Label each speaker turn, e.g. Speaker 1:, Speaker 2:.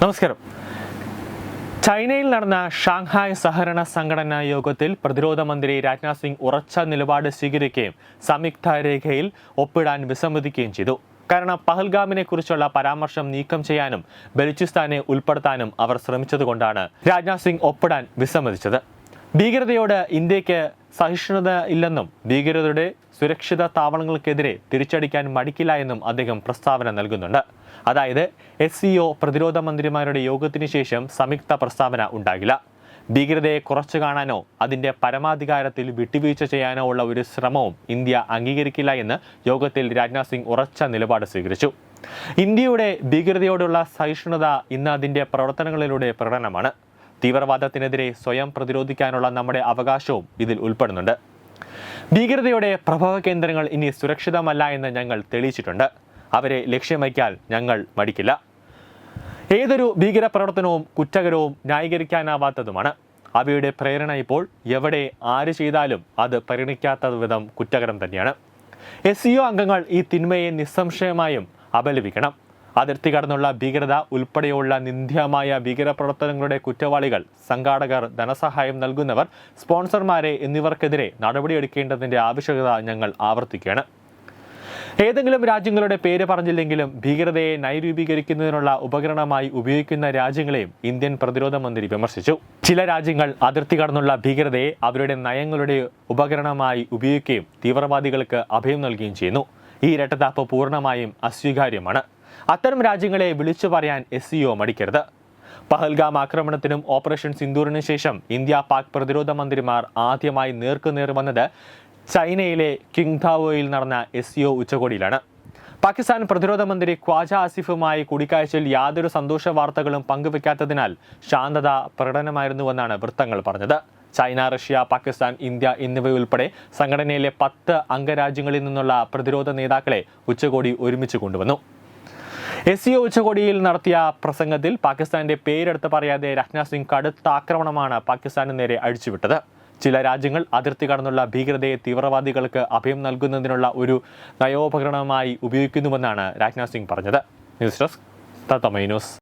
Speaker 1: നമസ്കാരം. ചൈനയിൽ നടന്ന ഷാങ്ഹായ് സഹകരണ സംഘടനാ യോഗത്തിൽ പ്രതിരോധ മന്ത്രി രാജ്നാഥ് സിംഗ് ഉറച്ച നിലപാട് സ്വീകരിക്കുകയും സംയുക്ത രേഖയിൽ ഒപ്പിടാൻ വിസമ്മതിക്കുകയും ചെയ്തു. കാരണം പഹൽഗാമിനെ കുറിച്ചുള്ള പരാമർശം നീക്കം ചെയ്യാനും ബലൂചിസ്ഥാനെ ഉൾപ്പെടുത്താനും അവർ ശ്രമിച്ചതുകൊണ്ടാണ് രാജ്നാഥ് സിംഗ് ഒപ്പിടാൻ വിസമ്മതിച്ചത്. ഭീകരതയോട് ഇന്ത്യയ്ക്ക് സഹിഷ്ണുത ഇല്ലെന്നും ഭീകരതയുടെ സുരക്ഷിത താവളങ്ങൾക്കെതിരെ തിരിച്ചടിക്കാൻ മടിക്കില്ല എന്നും അദ്ദേഹം പ്രസ്താവന നൽകുന്നുണ്ട്. അതായത് എസ് സിഒ പ്രതിരോധ മന്ത്രിമാരുടെ യോഗത്തിന് ശേഷം സംയുക്ത പ്രസ്താവന ഉണ്ടാകില്ല. ഭീകരതയെ കുറച്ചു കാണാനോ അതിന്റെ പരമാധികാരത്തിൽ വിട്ടുവീഴ്ച ചെയ്യാനോ ഉള്ള ഒരു ശ്രമവും ഇന്ത്യ അംഗീകരിക്കില്ല എന്ന് യോഗത്തിൽ രാജ്നാഥ് സിംഗ് ഉറച്ച നിലപാട് സ്വീകരിച്ചു. ഇന്ത്യയുടെ ഭീകരതയോടുള്ള സഹിഷ്ണുത ഇന്ന് അതിന്റെ പ്രവർത്തനങ്ങളിലൂടെ പ്രകടനമാണ്. തീവ്രവാദത്തിനെതിരെ സ്വയം പ്രതിരോധിക്കാനുള്ള നമ്മുടെ അവകാശവും ഇതിൽ ഉൾപ്പെടുന്നുണ്ട്. ഭീകരതയുടെ പ്രഭവ കേന്ദ്രങ്ങൾ ഇനി സുരക്ഷിതമല്ല എന്ന് ഞങ്ങൾ തെളിയിച്ചിട്ടുണ്ട്. അവരെ ലക്ഷ്യം വയ്ക്കാൻ ഞങ്ങൾ മടിക്കില്ല. ഏതൊരു ഭീകരപ്രവർത്തനവും കുറ്റകരവും ന്യായീകരിക്കാനാവാത്തതുമാണ്. അവയുടെ പ്രേരണ ഇപ്പോൾ എവിടെ ആര് ചെയ്താലും അത് പരിഗണിക്കാത്ത വിധം കുറ്റകരം തന്നെയാണ്. എസ് അംഗങ്ങൾ ഈ തിന്മയെ നിസ്സംശയമായും അപലപിക്കണം. അതിർത്തി കടന്നുള്ള ഭീകരത ഉൾപ്പെടെയുള്ള നിന്ദ്യമായ ഭീകരപ്രവർത്തനങ്ങളുടെ കുറ്റവാളികൾ സംഘാടകർ ധനസഹായം നൽകുന്നവർ സ്പോൺസർമാരെ എന്നിവർക്കെതിരെ നടപടിയെടുക്കേണ്ടതിന്റെ ആവശ്യകത ഞങ്ങൾ ആവർത്തിക്കുകയാണ്. ഏതെങ്കിലും രാജ്യങ്ങളുടെ പേര് പറഞ്ഞില്ലെങ്കിലും ഭീകരതയെ നൈരൂപീകരിക്കുന്നതിനുള്ള ഉപകരണമായി ഉപയോഗിക്കുന്ന രാജ്യങ്ങളെയും ഇന്ത്യൻ പ്രതിരോധ മന്ത്രി വിമർശിച്ചു. ചില രാജ്യങ്ങൾ അതിർത്തി കടന്നുള്ള ഭീകരതയെ അവരുടെ നയങ്ങളുടെ ഉപകരണമായി ഉപയോഗിക്കുകയും തീവ്രവാദികൾക്ക് അഭയം നൽകുകയും ചെയ്യുന്നു. ഈ ഇരട്ടത്താപ്പ് പൂർണമായും അസ്വീകാര്യമാണ്. അത്തരം രാജ്യങ്ങളെ വിളിച്ചു പറയാൻ എസ് സിഒ മടിക്കരുത്. പഹൽഗാം ആക്രമണത്തിനും ഓപ്പറേഷൻ സിന്ദൂറിനും ശേഷം ഇന്ത്യ പാക് പ്രതിരോധ മന്ത്രിമാർ ആദ്യമായി നേർക്കുനേർ വന്നത് ചൈനയിലെ കിങ്താവോയിൽ നടന്ന എസ് സിഒ ഉച്ചകോടിയിലാണ്. പാകിസ്ഥാൻ പ്രതിരോധ മന്ത്രി ഖ്വാജ ആസിഫുമായി കൂടിക്കാഴ്ചയിൽ യാതൊരു സന്തോഷ വാർത്തകളും പങ്കുവെക്കാത്തതിനാൽ ശാന്തത പ്രകടനമായിരുന്നുവെന്നാണ് വൃത്തങ്ങൾ പറഞ്ഞത്. ചൈന റഷ്യ പാകിസ്ഥാൻ ഇന്ത്യ എന്നിവയുൾപ്പെടെ സംഘടനയിലെ പത്ത് അംഗരാജ്യങ്ങളിൽ നിന്നുള്ള പ്രതിരോധ നേതാക്കളെ ഉച്ചകോടി ഒരുമിച്ച് കൊണ്ടുവന്നു. എസ് സി ഉച്ചകോടിയിൽ നടത്തിയ പ്രസംഗത്തിൽ പാകിസ്ഥാന്റെ പേരെടുത്ത് പറയാതെ രാജ്നാഥ് സിംഗ് കടുത്ത ആക്രമണമാണ് പാകിസ്ഥാന് നേരെ അഴിച്ചുവിട്ടത്. ചില രാജ്യങ്ങൾ അതിർത്തി കടന്നുള്ള ഭീകരതയെ തീവ്രവാദികൾക്ക് അഭയം നൽകുന്നതിനുള്ള ഒരു നയോപകരണമായി ഉപയോഗിക്കുന്നുവെന്നാണ് രാജ്നാഥ് സിംഗ് പറഞ്ഞത്. ന്യൂസ് ഡെസ്ക് തത്തമൈ ന്യൂസ്.